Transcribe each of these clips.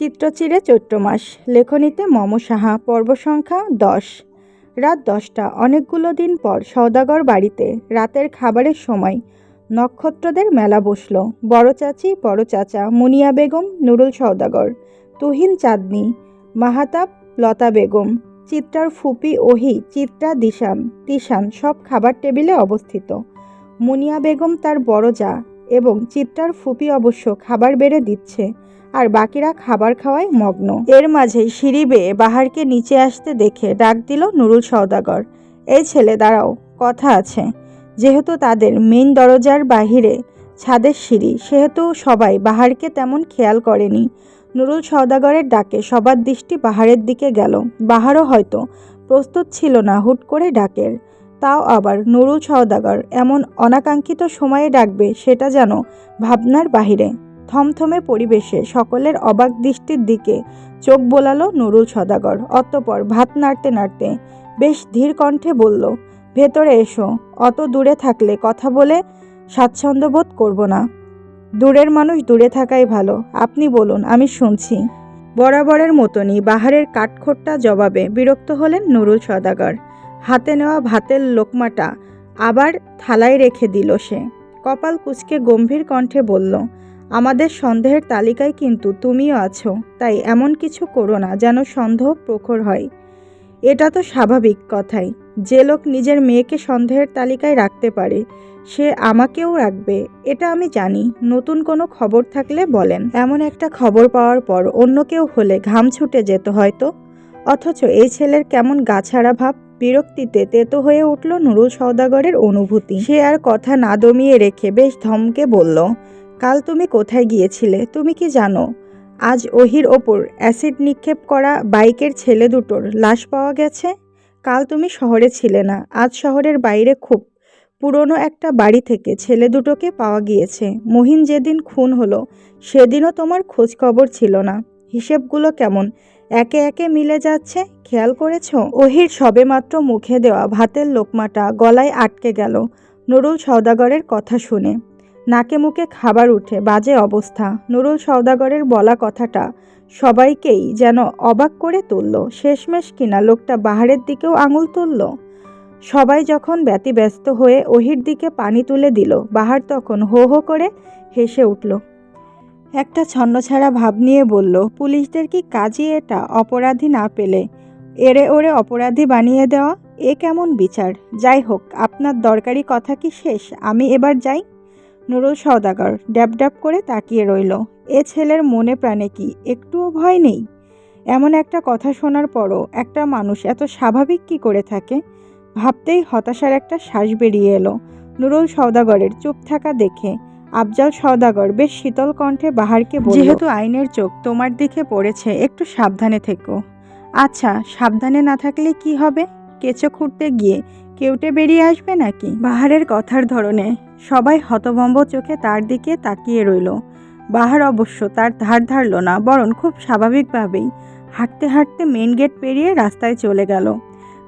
চিত্রচিরে চৈত্র মাস। লেখনীতে মম সাহা, পর্ব সংখ্যা দশ। রাত দশটা, অনেকগুলো দিন পর সওদাগর বাড়িতে। রাতের খাবারের সময় নক্ষত্রদের মেলা বসল। বড় চাচি, বড় চাচা, মুনিয়া বেগম, নুরুল সওদাগর, তুহিন চাঁদনি, মাহাতাব, লতা বেগম, চিত্রার ফুপি, ওহি, চিত্রা, দিশান, তিশান সব খাবার টেবিলে অবস্থিত। মুনিয়া বেগম তার বড় যা এবং চিত্রার ফুপি অবশ্য খাবার বেড়ে দিচ্ছে। আর বাকিরা খাবার খাওয়ায় মগ্ন। এর মাঝেই সিঁড়ি বেয়ে বাহারকে নিচে আসতে দেখে ডাক দিল নুরুল সওদাগর এই ছেলে, দাঁড়াও, কথা আছে। যেহেতু তাদের মেইন দরজার বাহিরে ছাদের সিঁড়ি, সেহেতু সবাই বাহারকে তেমন খেয়াল করেনি। নুরুল সওদাগরের ডাকে সবার দৃষ্টি বাহারের দিকে গেল। বাহারও হয়তো প্রস্তুত ছিল না হুট করে ডাকের। তাও আবার নুরুল সওদাগর এমন অনাকাঙ্ক্ষিত সময়ে ডাকবে, সেটা যেন ভাবনার বাহিরে। থমথমে পরিবেশে সকলের অবাক দৃষ্টির দিকে চোখ বোলালো নুরুল সদাগর। অতপর ভাত নাড়তে নাড়তে বেশ ধীর কণ্ঠে বলল, ভেতরে এসো, অত দূরে থাকলে কথা বলে স্বাচ্ছন্দ্য বোধ করব না। দূরের মানুষ দূরে থাকাই ভালো। আপনি বলুন, আমি শুনছি। বরাবরের মতনই বাহারের কাঠখোট্টা জবাবে বিরক্ত হলেন নুরুল সদাগর। হাতে নেওয়া ভাতের লোকমাটা আবার থালায় রেখে দিল সে। কপাল কুচকে গম্ভীর কণ্ঠে বলল আমাদের সন্দেহের তালিকায় কিন্তু তুমিও আছো, তাই এমন কিছু করো না যেন সন্দেহ প্রখর হয়। এটা তো স্বাভাবিক কথাই, যে লোক নিজের মেয়েকে সন্দেহের তালিকায় রাখতে পারে, সে আমাকেও রাখবে, এটা আমি জানি, নতুন কোনো খবর থাকলে বলেন। এমন একটা খবর পাওয়ার পর অন্য কেউ হলে ঘাম ছুটে যেত হয়তো, অথচ এই ছেলের কেমন গাছাড়া ভাব, বিরক্তিতে তেতো হয়ে উঠল নুরুল সওদাগরের অনুভূতি। সে আর কথা না দমিয়ে রেখে বেশ ধমকে বলল কাল তুমি কোথায় গিয়েছিলে, তুমি কি জানো? আজ ওহির ওপর অ্যাসিড নিক্ষেপ করা বাইকের ছেলে দুটোর লাশ পাওয়া গেছে। কাল তুমি শহরে ছিলে না, আজ শহরের বাইরে খুব। পুরনো একটা বাড়ি থেকে ছেলে দুটোকে পাওয়া গিয়েছে। মহিন যেদিন খুন হলো, সেদিনও তোমার খোঁজ খবর ছিল না। হিসেবগুলো কেমন? একে একে মিলে যাচ্ছে, খেয়াল করেছ? ওহির সবেমাত্র মুখে দেওয়া ভাতের লোকমাটা গলায় আটকে গেল। নুরুল সওদাগরের কথা শুনে। নাকে মুখে খাবার উঠে, বাজে অবস্থা। নুরুল সওদাগরের বলা কথাটা সবাইকেই যেন অবাক করে তুলল। শেষমেশ কিনা লোকটা বাহারের দিকেও আঙুল তুলল। সবাই যখন ব্যতিব্যস্ত হয়ে ওহির দিকে পানি তুলে দিল, বাহার তখন হো হো করে হেসে উঠল। একটা ছন্নছাড়া ভাব নিয়ে বলল, পুলিশদের কি কাজই এটা? অপরাধী না পেলে এরে ওরে অপরাধী বানিয়ে দেওয়া? এ কেমন বিচার? যাই হোক, আপনার দরকারি কথা কি শেষ? আমি এবার যাই। নুরুল সওদাগর ড্যাব ড্যাব করে তাকিয়ে রইল। এ ছেলের মনে প্রাণে কি? একটুও ভয় নেই? এমন একটা কথা শোনার পরও একটা মানুষ এত স্বাভাবিক কি করে থাকে? ভাবতেই হতাশার একটা শ্বাস বেরিয়ে এলো। নুরুল সওদাগরের চুপ থাকা দেখে আফজাল সওদাগর বেশ শীতল কণ্ঠে বাহারকে যেহেতু আইনের চোখ তোমার দিকে পড়েছে, একটু সাবধানে থেকো। আচ্ছা সাবধানে না থাকলে কি হবে? কেঁচো খুঁড়তে গিয়ে কেউটে বেরিয়ে আসবে নাকি? বাহারের কথার ধরনে সবাই হতভম্ব চোখে তার দিকে তাকিয়ে রইল। বাহার অবশ্য তার ধার ধারল না, বরং খুব স্বাভাবিকভাবেই হাঁটতে হাঁটতে মেন গেট পেরিয়ে রাস্তায় চলে গেল।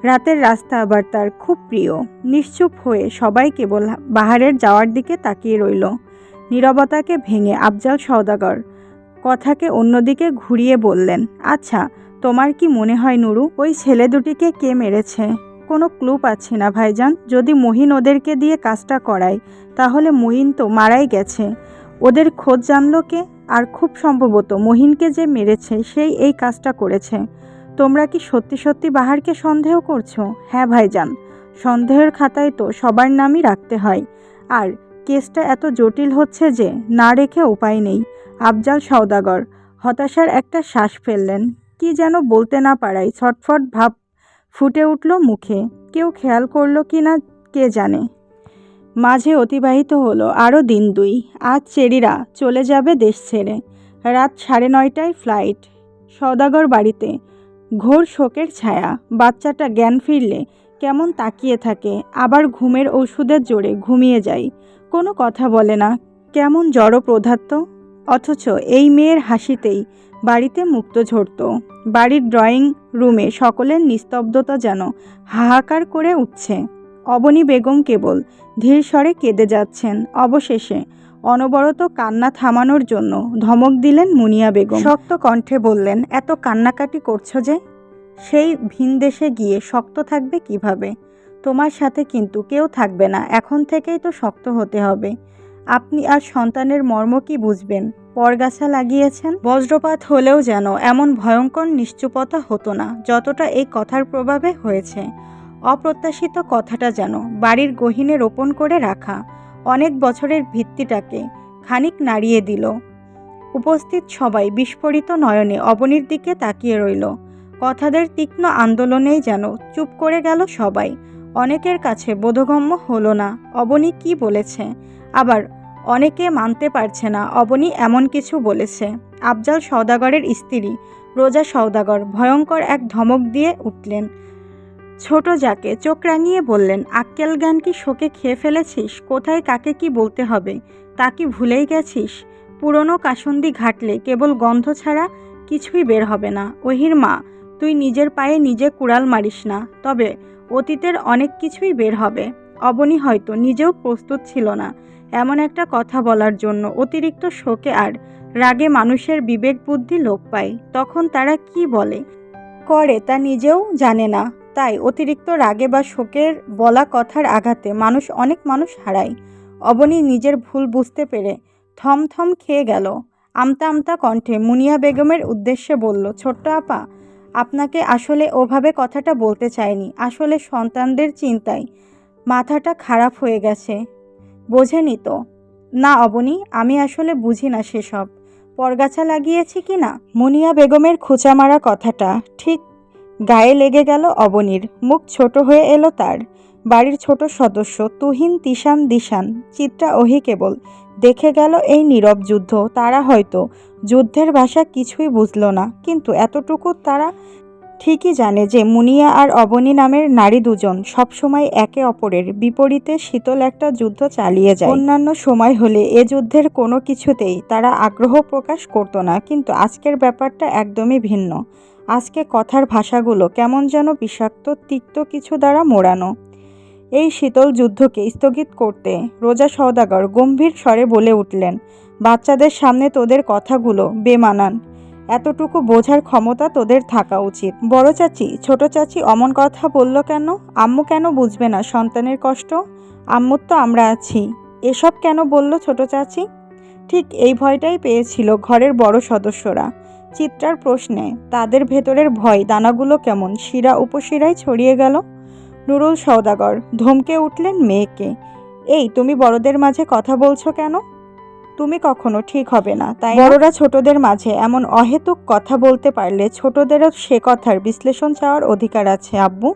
রাতের রাস্তা আবার তার খুব প্রিয়। নিশ্চুপ হয়ে সবাই কেবল বাহারের যাওয়ার দিকে তাকিয়ে রইল। নীরবতাকে ভেঙে আফজাল সওদাগর কথাকে অন্যদিকে ঘুরিয়ে বললেন আচ্ছা তোমার কি মনে হয় নুরু, ওই ছেলে দুটিকে কে মেরেছে? কোনো ক্লু পাচ্ছি না, ভাইজান। যদি মহিন ওদেরকে দিয়ে কাজটা করায়, তাহলে মহিন তো মারাই গেছে। ওদের খোঁজ জানলো কে? আর খুব সম্ভবত মহিনকে যে মেরেছে, সেই এই কাজটা করেছে। তোমরা কি সত্যি সত্যি বাহারকে সন্দেহ করছ? হ্যাঁ ভাইজান। সন্দেহের খাতায় তো সবার নামই রাখতে হয়। আর কেসটা এত জটিল হচ্ছে যে, না রেখে উপায় নেই। আফজাল সওদাগর, হতাশার একটা শ্বাস ফেললেন। কি যেন বলতে না পারাই ছটফট ভাব ফুটে উঠল মুখে। কেউ খেয়াল করল কি না, কে জানে। মাঝে অতিবাহিত হলো আরও দিন দুই। আজ চেরিরা চলে যাবে দেশ ছেড়ে। রাত সাড়ে নয়টায় ফ্লাইট। সওদাগর বাড়িতে। ঘোর শোকের ছায়া। বাচ্চাটা জ্ঞান ফিরলে কেমন তাকিয়ে থাকে। আবার ঘুমের ওষুধের জোরে ঘুমিয়ে যায় কোনো কথা বলে না। কেমন জড় প্রধাত্ত অথচ এই মেয়ের হাসিতেই বাড়িতে মুক্ত ঝরত। বাড়ির ড্রয়িং রুমে সকলের নিস্তব্ধতা যেন হাহাকার করে উঠছে। অবনী বেগম কেবল ধীর স্বরে কেঁদে যাচ্ছেন। অবশেষে অনবরত কান্না থামানোর জন্য ধমক দিলেন মুনিয়া বেগম। শক্ত কণ্ঠে বললেন, এত কান্নাকাটি করছ যে? সেই ভিন দেশে গিয়ে শক্ত থাকবে কীভাবে? তোমার সাথে কিন্তু কেউ থাকবে না। এখন থেকেই তো শক্ত হতে হবে। আপনি আর সন্তানের মর্ম কি বুঝবেন? পরগাছা লাগিয়েছেন? বজ্রপাত হলেও যেন এমন ভয়ঙ্কর নিশ্চুপতা হতো না, যতটা এই কথার প্রভাবে হয়েছে। অপ্রত্যাশিত কথাটা যেন বাড়ির গহিনে রোপণ করে রাখা, অনেক বছরের ভিত্তিটাকে খানিক নাড়িয়ে দিল। উপস্থিত সবাই বিস্ফোরিত নয়নে অবনীর দিকে তাকিয়ে রইল। কথাদের তীক্ষ্ণ আন্দোলনেই যেন চুপ করে গেল সবাই। অনেকের কাছে বোধগম্য হলো না, অবনী কি বলেছে? আবার অনেকে মানতে পারছে না, অবনী এমন কিছু বলেছে। আফজাল সওদাগরের স্ত্রী, রোজা সওদাগর, ভয়ঙ্কর এক ধমক দিয়ে উঠলেন। ছোট যাকে চোখ রাঙিয়ে বললেন, আক্কেল জ্ঞান কি শোকে খেয়ে ফেলেছিস? কোথায় কাকে কি বলতে হবে? তা কি ভুলেই গেছিস? পুরনো কাসন্দি ঘাটলে কেবল গন্ধ ছাড়া কিছুই বের হবে না। ওহির মা, তুই নিজের পায়ে নিজে কুড়াল মারিস না, তবে অতীতের অনেক কিছুই বের হবে। অবনী হয়তো নিজেও প্রস্তুত ছিল না। এমন একটা কথা বলার জন্য অতিরিক্ত শোকে আর রাগে মানুষের বিবেক বুদ্ধি লোপ পায়। তখন তারা কি বলে? করে, তা নিজেও জানে না। তাই অতিরিক্ত রাগে বা শোকের বলা কথার আঘাতে মানুষ অনেক মানুষ হারায়। অবনী নিজের ভুল বুঝতে পেরে থম থম খেয়ে গেল। আমতা আমতা কণ্ঠে মুনিয়া বেগমের উদ্দেশ্যে বলল, ছোট্ট আপা, আপনাকে আসলে ওভাবে কথাটা বলতে চাইনি। আসলে সন্তানদের চিন্তায় মাথাটা খারাপ হয়ে গেছে। বোঝেনি তো। না অবনি, আমি আসলে বুঝি না সেসব। পরগাছা লাগিয়েছি কি না? মুনিয়া বেগমের খোঁচা মারা কথাটা ঠিক গায়ে লেগে গেল অবনির। মুখ ছোট হয়ে এলো তার। বাড়ির ছোট সদস্য তুহিন তিশান দিশান। চিত্রা ওহি কেবল। দেখে গেল এই নীরব যুদ্ধ। তারা হয়তো যুদ্ধের ভাষা কিছুই বুঝল না, কিন্তু এতটুকু তারা ঠিকই জানে যে মুনিয়া আর অবনী নামের নারী দুজন সবসময় একে অপরের বিপরীতে শীতল একটা যুদ্ধ চালিয়ে যায়। অন্যান্য সময় হলে এ যুদ্ধের কোনো কিছুতেই তারা আগ্রহ প্রকাশ করতো না, কিন্তু আজকের ব্যাপারটা একদমই ভিন্ন। আজকে কথার ভাষাগুলো কেমন যেন বিষাক্ত, তিক্ত কিছু দ্বারা মোড়ানো। এই শীতল যুদ্ধকে স্থগিত করতে রোজা সওদাগর গম্ভীর স্বরে বলে উঠলেন, বাচ্চাদের সামনে তোদের কথাগুলো বেমানান। এতটুকু বোঝার ক্ষমতা তোদের থাকা উচিত। বড় চাচি, ছোট চাচি অমন কথা বলল কেন? আম্মু কেন বুঝবে না সন্তানের কষ্ট? আম্মুর তো আমরা আছি। এসব কেন বলল ছোট চাচি? ঠিক এই ভয়টাই পেয়েছিল ঘরের বড় সদস্যরা। চিত্রার প্রশ্নে, তাদের ভেতরের ভয় দানাগুলো কেমন? শিরা উপশিরায় ছড়িয়ে গেল। নুরুল সওদাগর, ধমকে উঠলেন মেয়েকে। এই, তুমি বড়দের মাঝে কথা বলছো কেন? তুমি কখনো ঠিক হবে না, তাই বড়রা ছোটদের মাঝে এমন অহেতুক কথা বলতে পারলে ছোটদেরও সে কথার বিশ্লেষণ চাওয়ার অধিকার আছে, আব্বু।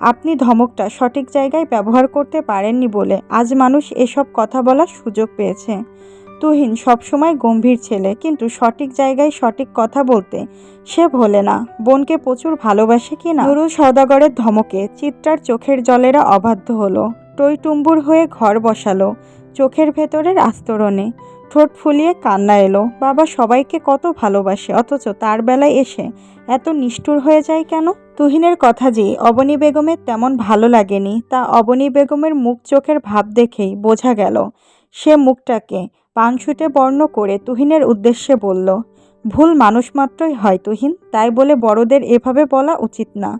আপনি ধমকটা সঠিক জায়গায় ব্যবহার করতে পারেননি বলে আজ মানুষ এসব কথা বলার সুযোগ পেয়েছে। তুহিন সবসময় গম্ভীর ছেলে, কিন্তু সঠিক জায়গায় সঠিক কথা বলতে সে ভোলে না। বোনকে প্রচুর ভালোবাসে কি না? নুরুল সওদাগরের ধমকে চিত্রার চোখের জলেরা অবাধ্য হলো। টইটুম্বুর হয়ে ঘর বসালো, চোখের ভেতরের আস্তরণে। ঠোঁট ফুলিয়ে কান্না এলো। বাবা সবাইকে কত ভালোবাসে, অথচ তার বেলায় এসে এত নিষ্ঠুর হয়ে যায় কেন? তুহিনের কথা যে অবনী বেগমের তেমন ভালো লাগেনি, তা অবনী বেগমের মুখ চোখের ভাব দেখেই বোঝা গেল। সে মুখটাকে পানছুটে বর্ণ করে তুহিনের উদ্দেশ্যে বলল, ভুল মানুষ মাত্রই হয় তুহিন, তাই বলে বড়দের এভাবে বলা উচিত না।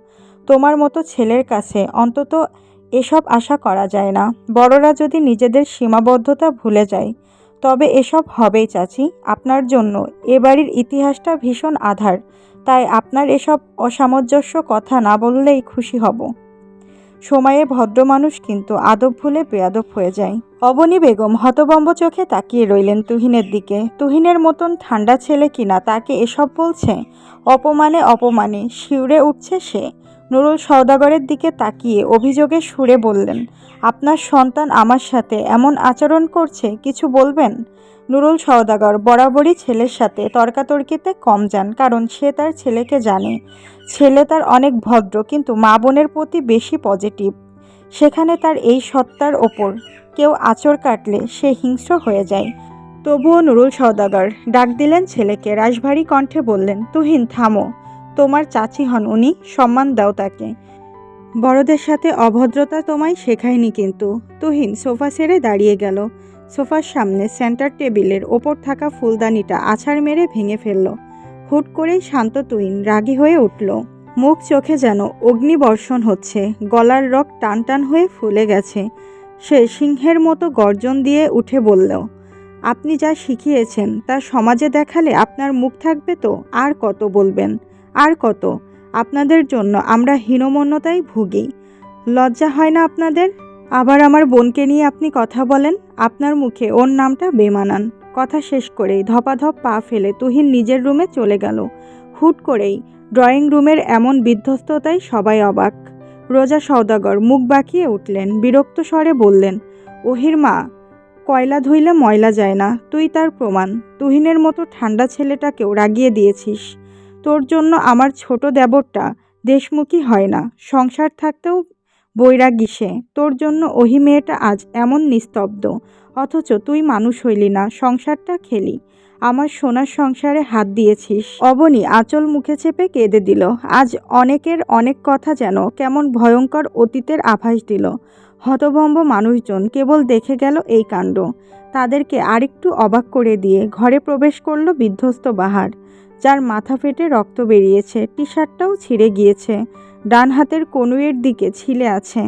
তোমার মতো ছেলের কাছে অন্তত এসব আশা করা যায় না। বড়রা যদি নিজেদের সীমাবদ্ধতা ভুলে যায় তবে এসব হবেই চাচি, আপনার জন্য। এ বাড়ির ইতিহাসটা ভীষণ আধার, তাই আপনার এসব অসামঞ্জস্য কথা না বললেই খুশি হব। সময়ে ভদ্র মানুষ কিন্তু আদব ভুলে বেয়াদব হয়ে যায়। অবনী বেগম হতবম্ব চোখে তাকিয়ে রইলেন তুহিনের দিকে। তুহিনের মতন ঠান্ডা ছেলে কিনা তাকে এসব বলছে? অপমানে অপমানে শিউরে উঠছে সে। নুরুল সওদাগরের দিকে তাকিয়ে অভিযোগের সুরে বললেন, আপনার সন্তান আমার সাথে এমন আচরণ করছে, কিছু বলবেন? নুরুল সওদাগর বরাবরই ছেলের সাথে তর্কাতর্কিতে কম যান, কারণ সে তার ছেলেকে জানে। ছেলে তার অনেক ভদ্র, কিন্তু মা বোনের প্রতি বেশি পজিটিভ। সেখানে তার এই সত্তার ওপর কেউ আচর কাটলে সে হিংস্র হয়ে যায়। তবুও নুরুল সওদাগর ডাক দিলেন ছেলেকে রাশভারী কণ্ঠে বললেন, তুহিন, থামো। তোমার চাচি হন, উনি সম্মান দাও তাকে। বড়দের সাথে অভদ্রতা তোমায় শেখায়নি কিন্তু। তুহিন সোফা ছেড়ে দাঁড়িয়ে গেল। সোফার সামনে সেন্টার টেবিলের ওপর থাকা ফুলদানিটা আছাড় মেরে ভেঙে ফেলল। হুট করেই শান্ত তুহিন রাগী হয়ে উঠল। মুখ চোখে যেন অগ্নিবর্ষণ হচ্ছে। গলার রক টান টান হয়ে ফুলে গেছে। সে সিংহের মতো গর্জন দিয়ে উঠে বলল, আপনি যা শিখিয়েছেন তা সমাজে দেখালে আপনার মুখ থাকবে তো, আর কত বলবেন? আর কত? আপনাদের জন্য আমরা হীনমন্যতায় ভুগি। লজ্জা হয় না আপনাদের? আবার আমার বোনকে নিয়ে আপনি কথা বলেন, আপনার মুখে ওর নামটা বেমানান। কথা শেষ করেই ধপাধপ পা ফেলে তুহিন নিজের রুমে চলে গেল। হুট করেই ড্রয়িং রুমের এমন বিধ্বস্ততায় সবাই অবাক। রোজা সওদাগর মুখ বাঁকিয়ে উঠলেন, বিরক্ত স্বরে বললেন, ওহির মা, কয়লা ধুইলে ময়লা যায় না, তুই তার প্রমাণ। তুহিনের মতো ঠান্ডা ছেলেটাকেও রাগিয়ে দিয়েছিস। তোর জন্য আমার ছোট দেবরটা দেশমুখী হয় না। সংসার থাকতেও বৈরাগী সে। তোর জন্য ওহি মেয়েটা আজ এমন নিস্তব্ধ। অথচ তুই মানুষ হইলি না, সংসারটা খেলি। আমার সোনার সংসারে হাত দিয়েছিস। অবনি আঁচল মুখে চেপে কেঁদে দিল। আজ অনেকের অনেক কথা যেন কেমন ভয়ঙ্কর অতীতের আভাস দিল। হতভম্ব মানুষজন কেবল দেখে গেল এই কাণ্ড। তাদেরকে আরেকটু অবাক করে দিয়ে ঘরে প্রবেশ করল বিধ্বস্ত বাহার। যার মাথা ফেটে রক্ত বেরিয়েছে টি শার্টটাও ছিঁড়ে গিয়েছে। ডান হাতের কনুয়ের দিকে ছিলে আছে।